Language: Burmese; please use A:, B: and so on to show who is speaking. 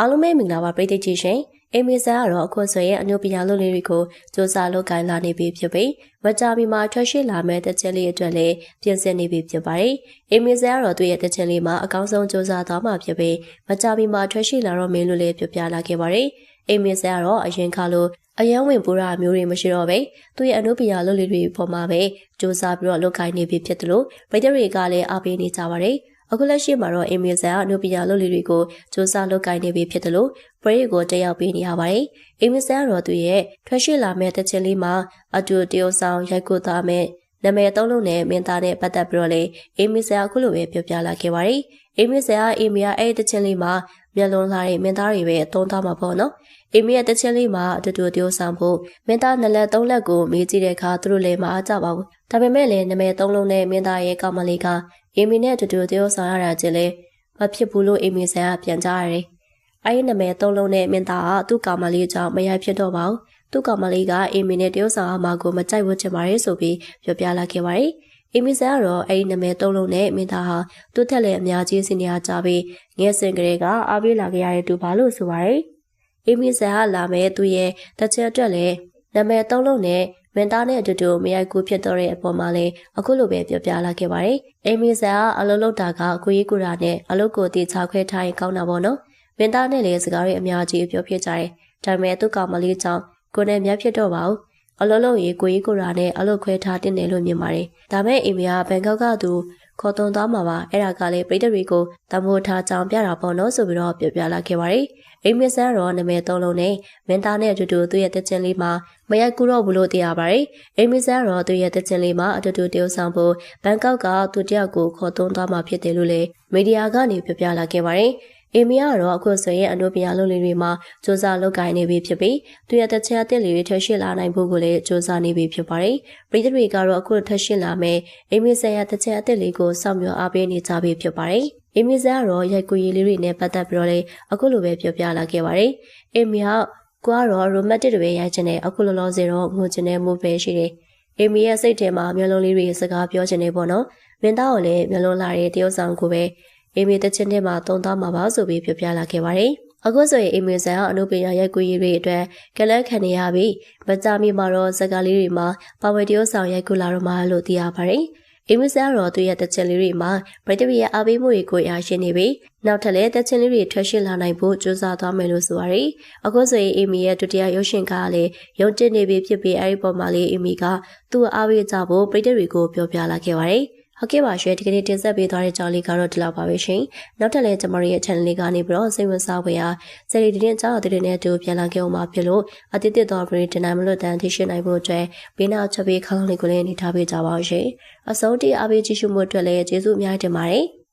A: အားလုံးပဲမင်္ဂလာပါပရိသတ်ကြီးရှင်အမီဆန်ကတော့အခုဆိုရင်အညိုပညာလုပ်လေးတွေကိုစူးစမ်းလုပ်ကိုင်လာနေပြီဖြစ်ပြီးမကြမီမှာထွက်ရှိလာမဲ့တစ်ချက်လေးအတွက်လည်းပြင်ဆင်နေပြီဖြစ်ပါတယ်အမီဆန်ကတော့သူ့ရဲ့တစ်ချက်လေးမှာအကောင်းဆုံးစူးစမ်းသွားမှာဖြစ်ပြီးမကြမီမှာထွက်ရှိလာတော့မင်းလို့လည်းပြောပြလာခဲ့ပါတယ်အမီဆန်ကတော့အရင်ခါလို့အယံဝင်ပူရာမျိုးတွေမရှိတော့ပဲသူ့ရဲ့အနုပညာလုပ်လေးတွေပေါ်မှာပဲစူးစမ်းပြီးတော့လုပ်ကိုင်နေပြီဖြစ်တယ်လို့ပရိသတ်တွေကလည်းအားပေးနေကြပါတယ် အခုလက်ရှိမှာတော့အင်မီဆန်ကအနုပညာလုပ်လေးတွေကိုစူးစမ်းလုပ်ကိုင်နေပြီဖြစ်တယ်လို့ပရိတ်ကိုတက်ရောက်ပေးနေရပါတယ်။အင်မီဆန်ကတော့သူရဲ့ထွက်ရှိလာမဲ့တချင်လေးမှာအတူတယောက်ဆောင်ရိုက်ကူသားမဲ့နာမည်သုံးလုံးနဲ့မင်းသားနဲ့ပတ်သက်ပြီးတော့လေအင်မီဆန်အခုလိုပဲပြောပြလာခဲ့ပါတယ်။အင်မီဆန်ကအင်မီယာအဲ့ဒီတချင်လေးမှာ မျက်လုံးလာတဲ့မင်းသားတွေပဲအသုံးသားမှာပေါ့နော်။အင်မီယာတချင်လေးမှာအတူတူတယောက်ဆောင်ဖို့မင်းသားနှစ်လက်သုံးလက်ကိုမေးကြည့်တဲ့အခါသူတို့လည်းမအားကြပါဘူး။ဒါပေမဲ့လည်းနာမည်သုံးလုံးနဲ့မင်းသားရဲ့ကောင်မလေးကအီမီနဲ့အတူတူတယောက်ဆောင်ရတာချင်းလဲမဖြစ်ဘူးလို့အီမီဆန်ကပြန်ကြားရတယ်။အဲဒီနာမည်သုံးလုံးနဲ့မင်းသားကသူ့ကောင်မလေးကြောင့်မရိုက်ဖြစ်တော့ပါဘူး။သူ့ကောင်မလေးကအီမီနဲ့တယောက်ဆောင်အမကိုမကြိုက်ဝတ်ချင်ပါရဲ့ဆိုပြီးပြောပြလာခဲ့ပါတယ်။ အီမီဆန်ကတော့အဲဒီနာမည်သုံးလုံးနဲ့မင်းသားဟာသူ့ထက်လည်းအများကြီးစင်နေရကြပြီးငယ်စဉ်ကလေးကအားပေးလာခဲ့ရတဲ့သူပါလို့ဆိုပါတယ်။အီမီဆန်ကလာမဲ့သူ့ရဲ့တချင်အတွက်လည်းနာမည်သုံးလုံးနဲ့မင်တာနဲ့အတူတူမရိုက်ကူးဖြစ်တော့တဲ့အပေါ်မှာလည်းအခုလိုပဲပြောပြလာခဲ့ပါတယ်။အမီဆန်ကအလုပ်လုပ်တာကကိုကြီးကိုရာနဲ့အလုပ်ကိုတည်ချခွဲထားရင်ကောင်းတာပေါ့နော်။မင်တာနဲ့လည်းစကားတွေအများကြီးပြောဖြစ်ကြတယ်။ဒါပေမဲ့သူ့ကောင်မလေးကြောင့်ကိုနဲ့မြတ်ဖြစ်တော့ပါဘူး။ အလုပ်လုပ်ရေးကိုကြီးကိုရာနဲ့အလုပ်ခွဲထားတင်တယ်လို့မြင်ပါတယ်။ဒါမဲ့အမီကဘန်ကောက်ကသူခေါ်သွန်သွားမှာပါအဲ့ဒါကလည်းပြည်သူတွေကိုတမိုးထားကြောင်ပြတာပေါ့နော်ဆိုပြီးတော့ပြောပြလာခဲ့ပါတယ်အိမ်မဆန်တော့နာမည်သုံးလုံးနဲ့မင်းသားနဲ့အတူတူသူ့ရဲ့တက်ချင်လေးမှာမရိုက်ကူတော့ဘူးလို့သိရပါတယ်အိမ်မဆန်တော့သူ့ရဲ့တက်ချင်လေးမှာအတူတူတယောက်ဆောင်ဖို့ဘန်ကောက်ကသူတယောက်ကိုခေါ်သွန်းသွားမှာဖြစ်တယ်လို့လည်းမီဒီယာကနေပြောပြလာခဲ့ပါတယ် အီမီကတော့အခုဆိုရင်အနုပညာလုပ်လေးတွေမှာစူးစမ်းလုပ်ကိုင်နေပြီဖြစ်ပြီးသူရဲ့တချင်အသစ်လေးတွေထပ်ရှိလာနိုင်ဖို့ကိုလည်းစူးစမ်းနေပြီဖြစ်ပါတယ်။ပြည်သူတွေကတော့အခုထပ်ရှိလာမယ်အီမီဆန်ရဲ့တချင်အသစ်လေးကိုစောင့်မျှော်အားပေးနေကြပြီဖြစ်ပါတယ်။အီမီဆန်ကတော့ရိုက်ကူရည်လေးတွေနဲ့ပတ်သက်ပြီးတော့လည်းအခုလိုပဲပြောပြလာခဲ့ပါတယ်။အီမီကကိုကတော့ romantic တွေရိုက်ချင်တယ်အခုလောလောဆယ်တော့ငိုချင်တဲ့မှုပဲရှိတယ်။အီမီရဲ့စိတ်ထဲမှာမျိုးလုံးလေးတွေစကားပြောချင်နေပေါ့နော်။မင်းသားကိုလည်းမျိုးလုံးလာတဲ့တယောက်ဆောင်ကိုပဲ အေမီတချင်းထဲမှာတုံသွားမှာပါဆိုပြီးပြောပြလာခဲ့ပါတယ်။အခုဆိုရင်အေမီဆန်ကအနုပညာရိုက်ကူးရေးတွေအတွက်ကလန်းခံနေရပြီးမကြမီမှာတော့ဇက်ကားလေးတွေမှာပါဝယ်တရုပ်ဆောင်ရိုက်ကူးလာတော့မှလို့သိရပါတယ်။အေမီဆန်ကတော့သူ့ရဲ့တချင်းလေးတွေမှာဗြိတိပြည်ရဲ့အားပေးမှုတွေကိုရရှိနေပြီးနောက်ထပ်လည်းတချင်းလေးတွေထွက်ရှိလာနိုင်ဖို့ကြိုးစားသွားမယ်လို့ဆိုပါတယ်။အခုဆိုရင်အေမီရဲ့ဒုတိယရုပ်ရှင်ကားလည်းရုံတင်နေပြီဖြစ်ပြီးအဲဒီပေါ်မှာလေးအေမီကသူ့အားပေးကြဖို့ဗြိတိတွေကိုပြောပြလာခဲ့ပါတယ်။ ဟုတ်ကဲ့ပါရှင်ဒီကနေ့တင်ဆက်ပေးသွားတဲ့ကြောင်းလေးကတော့ဒီလောက်ပါပဲရှင်နောက်ထပ်လည်းကျမတို့ရဲ့ channel လေးကနေပြီးတော့စိတ်ဝင်စားဖွယ်ရာစရီဒီတင်ကြောင်းတဲ့နဲ့အတူပြန်လာခဲ့အောင်ပါဖြစ်လို့အတိတ်တော်ပရိတင်နိုင်မလို့တန်သိရှိနိုင်ဖို့အတွက်ဘေးနာချက်ပေးခေါင်းလေးကိုလည်းနေထားပေးကြပါအောင်ရှင်အဆုံးတိအားပေးကြည့်ရှုမှုအတွက်လည်းကျေးဇူးအများကြီးတင်ပါတယ်